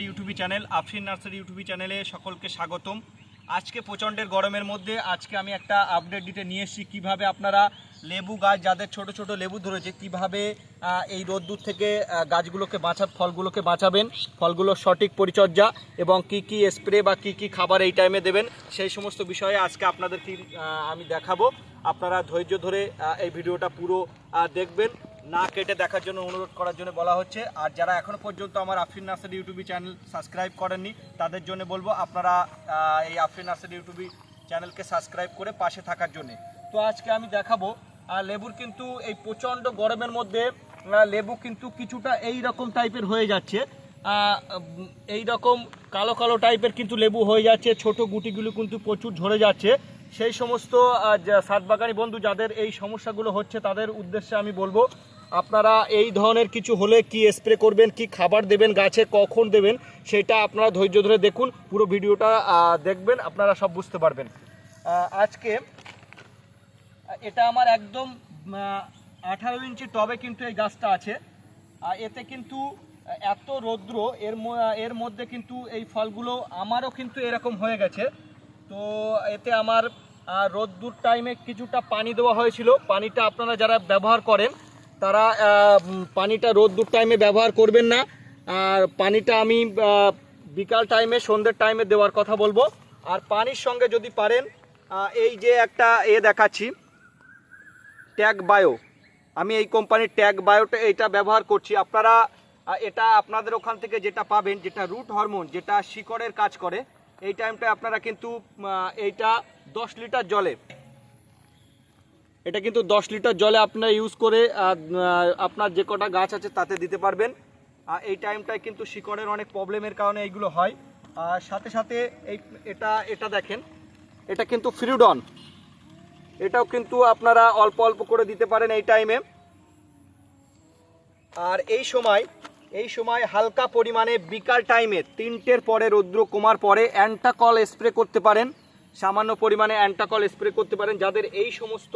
YouTube channel Afrin nursery YouTube চ্যানেলে সকলকে স্বাগতম। আজকে প্রচণ্ডের গরমের মধ্যে আজকে আমি একটা আপডেট দিতে নিয়ে এসেছি, কীভাবে আপনারা লেবু গাছ, যাদের ছোট ছোট লেবু ধরেছে, কীভাবে এই রোদ্দুর থেকে গাছগুলোকে বাঁচা, ফলগুলোকে বাঁচাবেন, ফলগুলোর সঠিক পরিচর্যা এবং কি কি স্প্রে বা কি কি খাবার এই টাইমে দেবেন, সেই সমস্ত বিষয়ে আজকে আপনাদের কি আমি দেখাবো। আপনারা ধৈর্য ধরে এই ভিডিওটা পুরো দেখবেন। না কেটে দেখার জন্য অনুরোধ করার জন্য বলা হচ্ছে। আর যারা এখনও পর্যন্ত আমার Afrin nursery YouTube channel subscribe করেননি, তাদের জন্য বলব আপনারা এই আফরিন নার্সারি ইউটিউব চ্যানেলকে সাবস্ক্রাইব করে পাশে থাকার জন্য। তো আজকে আমি দেখাবো লেবুর কিন্তু এই প্রচণ্ড গরমের মধ্যে লেবু কিন্তু কিছুটা এই রকম টাইপের হয়ে যাচ্ছে। এই রকম কালো কালো টাইপের কিন্তু লেবু হয়ে যাচ্ছে, ছোট গুটিগুলো কিন্তু প্রচুর ঝরে যাচ্ছে। সেই সমস্ত সাতবাগানি বন্ধু যাদের এই সমস্যাগুলো হচ্ছে, তাদের উদ্দেশ্যে আমি বলব আপনারা এই ধরনের কিছু হলে কি স্প্রে করবেন, কি খাবার দেবেন, গাছে কখন দেবেন, সেটা আপনারা ধৈর্য ধরে দেখুন, পুরো ভিডিওটা দেখবেন, আপনারা সব বুঝতে পারবেন। আজকে এটা আমার একদম আঠারো ইঞ্চি টবে কিন্তু এই গাছটা আছে। আর এতে কিন্তু এত রৌদ্র, এর এর মধ্যে কিন্তু এই ফলগুলো আমারও কিন্তু এরকম হয়ে গেছে। তো এতে আমার রোদ্দুর টাইমে কিছুটা পানি দেওয়া হয়েছিল। পানিটা আপনারা যারা ব্যবহার করেন তারা পানিটা রোদ্দুর টাইমে ব্যবহার করবেন না। আর পানিটা আমি বিকাল টাইমে সন্ধ্যের টাইমে দেওয়ার কথা বলব। আর পানির সঙ্গে যদি পারেন এই যে একটা এ দেখাচ্ছি, ট্যাগ বায়ো। আমি এই কোম্পানির ট্যাগ বায়োটা এটা ব্যবহার করছি। আপনারা এটা আপনাদের ওখান থেকে যেটা পাবেন, যেটা রুট হরমোন যেটা শিকড়ের কাজ করে, এই টাইমটা আপনারা কিন্তু এইটা দশ লিটার জলে এটা কিন্তু দশ লিটার জলে আপনার ইউজ করে আপনার যে কটা গাছ আছে তাতে দিতে পারবেন। আর এই টাইমটায় কিন্তু শিকড়ের অনেক প্রবলেমের কারণে এইগুলো হয়। আর সাথে সাথে এই, এটা এটা দেখেন, এটা কিন্তু ফ্রিডন এটাও কিন্তু আপনারা অল্প অল্প করে দিতে পারেন এই টাইমে আর এই সময় এই সময় হালকা পরিমাণে বিকাল টাইমে তিনটের পরে রৌদ্র কমার পরে অ্যান্টাকল স্প্রে করতে পারেন। সামান্য পরিমাণে অ্যান্টাকল স্প্রে করতে পারেন। যাদের এই সমস্ত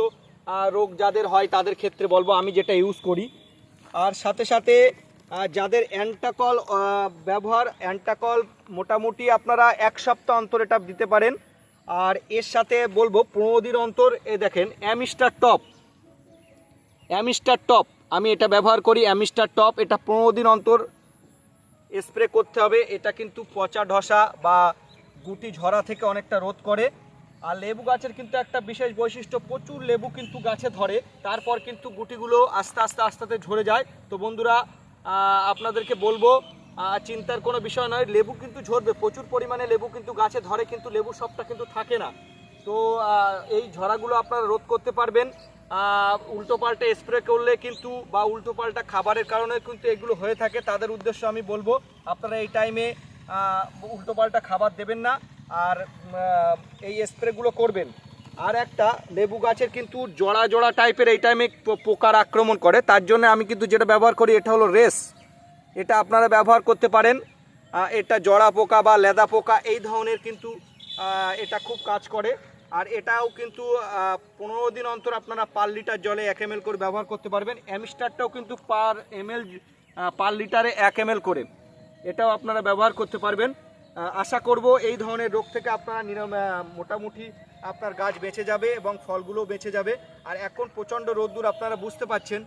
রোগ যাদের হয় তাদের ক্ষেত্রে বলব, আমি যেটা ইউজ করি। আর সাথে সাথে যাদের অ্যান্টাকল ব্যবহার, অ্যান্টাকল মোটামুটি আপনারা এক সপ্তাহ অন্তর এটা দিতে পারেন। আর এর সাথে বলব, পনেরো দিন অন্তর, এ দেখেন, অ্যামিস্টার টপ। অ্যামিস্টার টপ, আমি এটা ব্যবহার করি, অ্যামিস্টার টপ, এটা পনেরো দিন অন্তর স্প্রে করতে হবে। এটা কিন্তু পচা ধসা বা গুটি ঝরা থেকে অনেকটা রোধ করে। আর লেবু গাছের কিন্তু একটা বিশেষ বৈশিষ্ট্য, প্রচুর লেবু কিন্তু গাছে ধরে। তারপর কিন্তু গুটিগুলো আস্তে আস্তে আস্তে ঝরে যায়। তো বন্ধুরা আপনাদেরকে বলব চিন্তার কোনো বিষয় নয়, লেবু কিন্তু ঝরবে, প্রচুর পরিমাণে লেবু কিন্তু গাছে ধরে, কিন্তু লেবু সবটা কিন্তু থাকে না। তো এই ঝরাগুলো আপনারা রোধ করতে পারবেন। উল্টো পাল্টা স্প্রে করলে কিন্তু বা উল্টো পাল্টা খাবারের কারণে কিন্তু এগুলো হয়ে থাকে। তাদের উদ্দেশ্য আমি বলব, আপনারা এই টাইমে উল্টো পাল্টা খাবার দেবেন না। আর এই স্প্রেগুলো করবেন। আর একটা লেবু গাছের কিন্তু জড়া জড়া টাইপের এই টাইমে পোকার আক্রমণ করে। তার জন্য আমি কিন্তু যেটা ব্যবহার করি, এটা হলো রেস। এটা আপনারা ব্যবহার করতে পারেন। এটা জড়া পোকা বা লেদা পোকা, এই ধরনের কিন্তু এটা খুব কাজ করে। আর এটাও কিন্তু পনেরো দিন অন্তর আপনারা পার লিটার জলে এক এম করে ব্যবহার করতে পারবেন। অ্যামিস্টারটাও কিন্তু পার এম পার লিটারে এক এম করে। এটাও আপনারা ব্যবহার করতে পারবেন। আশা করব এই ধরনের রোগ থেকে আপনারা মোটামুটি আপনার গাছ বেঁচে যাবে এবং ফলগুলো বেঁচে যাবে। আর এখন প্রচণ্ড রোদ্দুর আপনারা বুঝতে পাচ্ছেন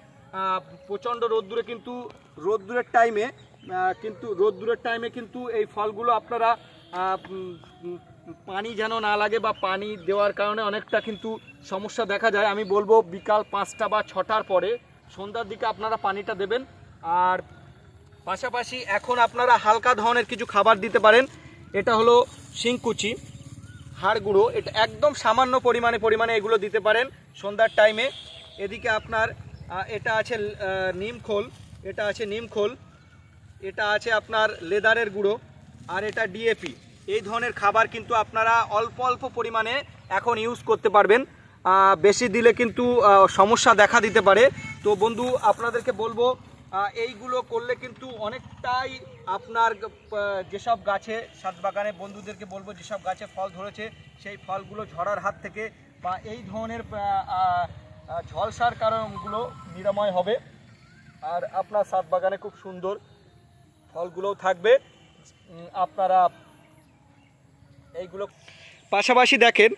প্রচণ্ড রোদ্দুরে কিন্তু, রোদ্দুরের টাইমে কিন্তু, রোদ্দুরের টাইমে কিন্তু এই ফলগুলো আপনারা পানি যেন না লাগে বা পানি দেওয়ার কারণে অনেকটা কিন্তু সমস্যা দেখা যায়। আমি বলব বিকাল পাঁচটা বা ছটার পরে সন্ধ্যার দিকে আপনারা পানিটা দেবেন। আর পাশাপাশি এখন আপনারা হালকা ধরনের কিছু খাবার দিতে পারেন। এটা হলো শিংকুচি হাড় গুঁড়ো এটা একদম সামান্য পরিমাণে পরিমাণে এগুলো দিতে পারেন সন্ধ্যার টাইমে এদিকে আপনার এটা আছে নিমখোল এটা আছে নিমখোল এটা আছে আপনার লেদারের গুঁড়ো আর এটা ডিএপি এই ধরনের খাবার কিন্তু আপনারা অল্প অল্প পরিমাণে এখন ইউজ করতে পারবেন। বেশি দিলে কিন্তু সমস্যা দেখা দিতে পারে। তো বন্ধু, আপনাদেরকে বলব এইগুলো করলে কিন্তু অনেকটাই আপনার যেসব গাছে সাত বাগানে বন্ধুদেরকে বলব, যেসব গাছে ফল ধরেছে, সেই ফলগুলো ঝরার হাত থেকে বা এই ধরনের ঝলসার কারণগুলো নিরাময় হবে। আর আপনার সাত বাগানে খুব সুন্দর ফলগুলোও থাকবে। আপনারা এইগুলো পাশাপাশি দেখেন,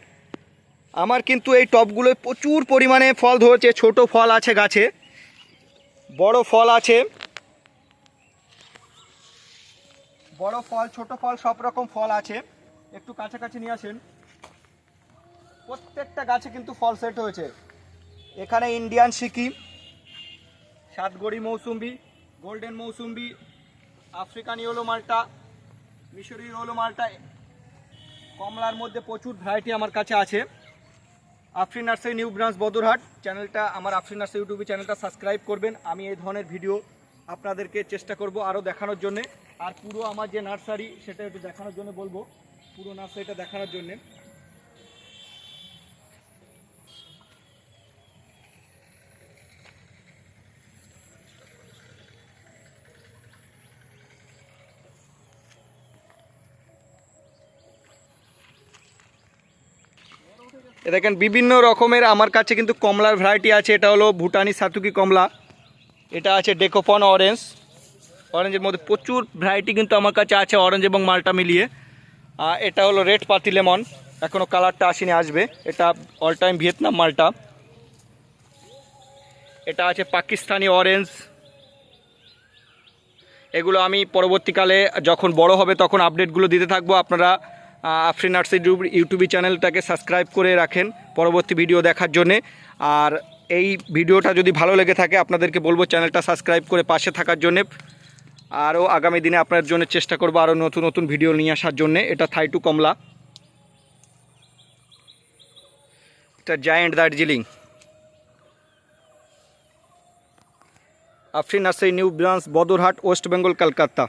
আমার কিন্তু এই টবগুলোয় প্রচুর পরিমাণে ফল ধরেছে, ছোট ফল আছে গাছে। বড় ফল আছে। বড় ফল, ছোট ফল, সব রকম ফল আছে। একটু কাছাকাছি নিয়ে আসেন। প্রত্যেকটা গাছে কিন্তু ফল সেট হয়েছে। এখানে Indian Sikkim, সাতগড়ি mosambi, golden mosambi, African yellow মালটা মিশরি ইয়েলো মালটা, কমলার মধ্যে প্রচুর ভ্যারাইটি আমার কাছে আছে। Afrin nursery new branch Badarhat. চ্যানেলটা, আমার আফরিন নার্সারি ইউটিউবে চ্যানেলটা সাবস্ক্রাইব করবেন। আমি এই ধরনের ভিডিও আপনাদেরকে চেষ্টা করব আরও দেখানোর জন্য। আর পুরো আমার যে নার্সারি, সেটা একটু দেখানোর জন্য বলব। পুরো নার্সারিটা দেখানোর জন্যে। দেখেন, বিভিন্ন রকমের আমার কাছে কিন্তু কমলার ভ্যারাইটি আছে। এটা হলো ভুটানি সাতুকি কমলা। এটা আছে ডেকোপন অরেঞ্জ অরেঞ্জের মধ্যে প্রচুর ভ্যারাইটি কিন্তু আমার কাছে আছে অরেঞ্জ এবং মালটা মিলিয়ে। এটা হলো রেড পাতি লেমন এখনও কালারটা আসেনি, আসবে। এটা অল টাইম ভিয়েতনাম মালটা। এটা আছে পাকিস্তানি অরেঞ্জ এগুলো আমি পরবর্তীকালে যখন বড় হবে তখন আপডেটগুলো দিতে থাকব। আপনারা আফরিন নার্সারি ইউটিউব চ্যানেলটাকে সাবস্ক্রাইব করে রাখেন পরবর্তী ভিডিও দেখার জন্যে। আর এই ভিডিওটা যদি ভালো লেগে থাকে, আপনাদেরকে বলব চ্যানেলটা সাবস্ক্রাইব করে পাশে থাকার জন্যে। আরও আগামী দিনে আপনার জন্য চেষ্টা করব আরও নতুন নতুন ভিডিও নিয়ে আসার জন্যে। এটা থাইটু কমলা। এটা giant Darjeeling Afrin nursery new branch, Badarhat, West Bengal, Kolkata.